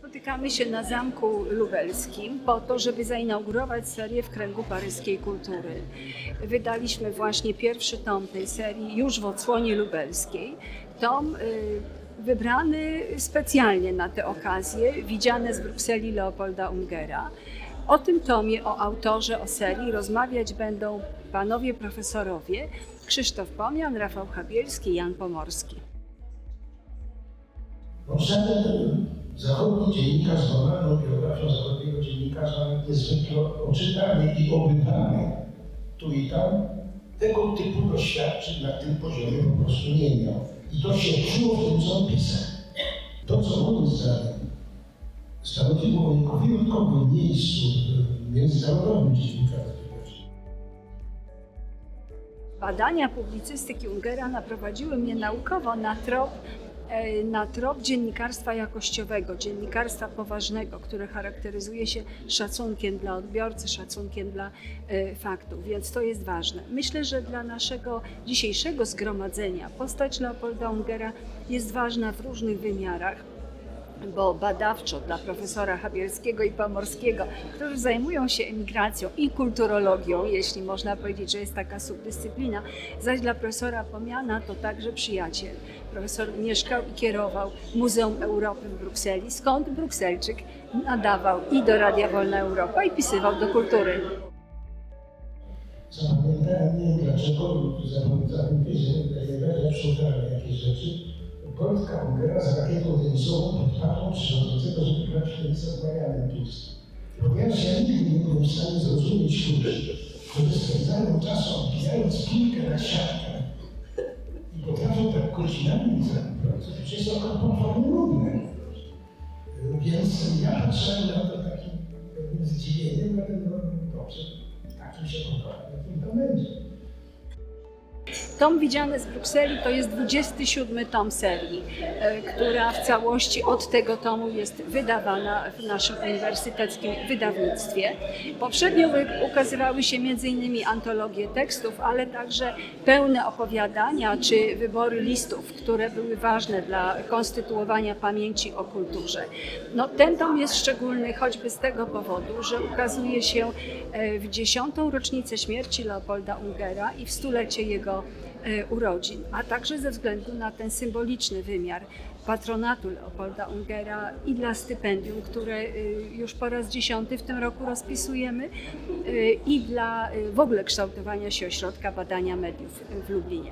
Spotykamy się na Zamku Lubelskim po to, żeby zainaugurować serię w kręgu paryskiej kultury. Wydaliśmy właśnie pierwszy tom tej serii już w odsłonie lubelskiej. Tom y, wybrany specjalnie na tę okazję, widziane z Brukseli Leopolda Ungera. O tym tomie, o autorze, o serii rozmawiać będą panowie profesorowie Krzysztof Pomian, Rafał Chabielski, Jan Pomorski. Żaden zachodni dziennikarz z normalną biografią zachodniego dziennikarza niezwykle oczytany i obywany tu i tam tego typu doświadczeń na tym poziomie po prostu nie miał. I to się czuło w tym, co on pisał. To, co moim zdaniem stanowiło o jego wyjątkowym miejscu w międzynarodowym dziennikarstwie. Badania publicystyki Ungera naprowadziły mnie naukowo na trop, na trop dziennikarstwa jakościowego, dziennikarstwa poważnego, które charakteryzuje się szacunkiem dla odbiorcy, szacunkiem dla e, faktów, więc to jest ważne. Myślę, że dla naszego dzisiejszego zgromadzenia postać Leopolda Ungera jest ważna w różnych wymiarach bo badawczo dla profesora Chabielskiego i Pomorskiego, którzy zajmują się emigracją i kulturologią, jeśli można powiedzieć, że jest taka subdyscyplina, zaś dla profesora Pomiana to także przyjaciel. Profesor mieszkał i kierował Muzeum Europy w Brukseli, skąd Brukselczyk nadawał i do Radia Wolna Europa i pisywał do kultury. Zapamiętałem, nie wiem dlaczego, zapamiętałem że jakieś rzeczy. Wojtka Ungera z rakietą tenisową pod w tenisa z Marianem Tusk. Ponieważ ja nigdy nie byłem w stanie zrozumieć ludzi, którzy spędzają czas odbijając piłkę na siatkę i potrafią tak godzinami zrobić. To przecież jest okropnie nudne. Więc ja patrzyłem na to takim zdziwieniem, ale no dobrze, takim się pokocham, jakim to będzie. Tom widziany z Brukseli to jest 27 tom serii, e, która w całości od tego tomu jest wydawana w naszym uniwersyteckim wydawnictwie. Poprzednio ukazywały się m.in. antologie tekstów, ale także pełne opowiadania czy wybory listów, które były ważne dla konstytuowania pamięci o kulturze. No, ten tom jest szczególny choćby z tego powodu, że ukazuje się e, w dziesiątą rocznicę śmierci Leopolda Ungera i w stulecie jego urodzin, a także ze względu na ten symboliczny wymiar patronatu Leopolda Ungera i dla stypendium, które e, już po raz dziesiąty w tym roku rozpisujemy e, i dla e, w ogóle kształtowania się ośrodka badania mediów w Lublinie.